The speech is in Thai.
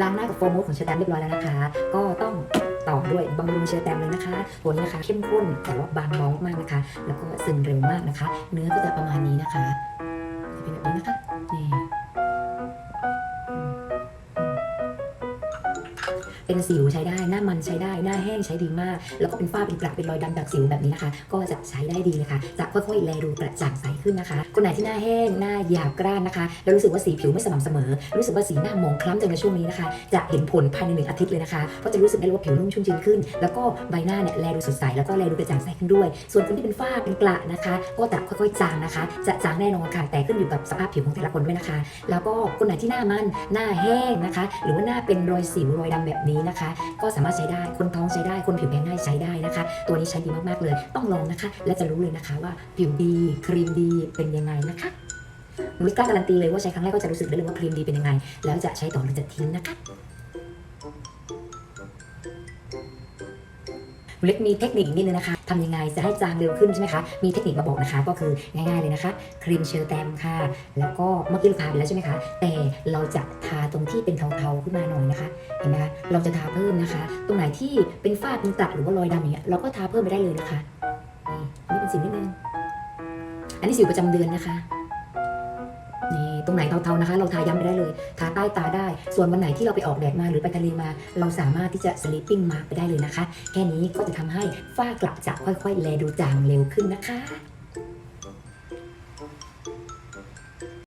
ล้างหน้ากับโฟมมูของเชอร์แตมเรียบร้อยแล้วนะคะ ก็ต้องต่อด้วยบำรุงเชอร์แตมเลยนะคะผลนะคะเข้มข้นแต่ว่าบางเบามากนะคะ แล้วก็ซึมเร็วมากนะคะ เนื้อก็จะประมาณนี้นะคะ เป็นสิวใช้ได้ หน้ามันใช้ได้ หน้าแห้งใช้ดีมาก แล้วก็เป็นฝ้าเป็นกระเป็นรอยดำจากสิวแบบนี้นะคะ ก็จะใช้ได้ดีเลยค่ะ จะค่อยๆแลดูกระจ่างใสขึ้นนะคะ คนไหนที่หน้าแห้ง หน้าหยาบกร้านนะคะ แล้วรู้สึกว่าสีผิวไม่สม่ำเสมอ รู้สึกว่าสีหน้าหมองคล้ำจังในช่วงนี้นะคะ จะเห็นผลภายในหนึ่งอาทิตย์เลยนะคะเพราะจะรู้สึกได้เลยว่าผิวนุ่มชุ่มชื้นขึ้น แล้วก็ใบหน้าเนี่ยแลดูสดใส แล้วก็แลดูกระจ่างใสขึ้นด้วย ส่วนคนที่เป็นฝ้าเป็นกระนะคะ ก็จะค่อยๆจางนะคะ จะจางแน่นอนค่ะ แต่ขึ้นอยู่กับสภาพผิวของแต่ละคนด้วยนะคะ แล้วก็คนไหนที่หน้ามัน หน้าแห้งนะคะ หรือว่าหน้าเป็นรอยสิวรอยดำแบบนี้นะคะ ก็สามารถใช้ได้คนท้องใช้ได้คนผิวแพ้ง่ายใช้ได้นะคะ ตัวนี้ใช้ดีมากๆเลย ต้องลองนะคะ และจะรู้เลยนะคะว่าผิวดีครีมดีเป็นยังไงนะคะนุ้ยกล้าการันตีเลยว่าใช้ครั้งแรกก็จะรู้สึกได้เลยว่าครีมดีเป็นยังไง แล้วจะใช้ต่อหรือจะทิ้งนะคะ เล็กมีเทคนิคนิดนึงนะคะทำยังไงจะให้จางเร็วขึ้นใช่ไหมคะ มีเทคนิคมาบอกนะคะ ก็คือง่ายๆเลยนะคะ ครีมเชลแตมค่ะ แล้วก็เมื่อกี้เราทาไปแล้วใช่ไหมคะ แต่เราจะทาตรงที่เป็นเทาๆขึ้นมาหน่อยนะคะ เห็นไหมคะเราจะทาเพิ่มนะคะ ตรงไหนที่เป็นฝ้าเป็นกระหรือว่ารอยดำอย่างเงี้ย เราก็ทาเพิ่มไปได้เลยนะคะ นี่นี่เป็นสิวนิดนึง อันนี้สิวประจำเดือนนะคะ นี่ตรงไหนเทาๆนะคะ เราทาย้ำไปได้เลย ทาใต้ตาได้ ส่วนวันไหนที่เราไปออกแดดมาหรือไปทะเลมา เราสามารถที่จะสลิปปิ้งมาไปได้เลยนะคะ แค่นี้ก็จะทำให้ฝ้ากระจะค่อยๆ แลดูจางเร็วขึ้นนะคะ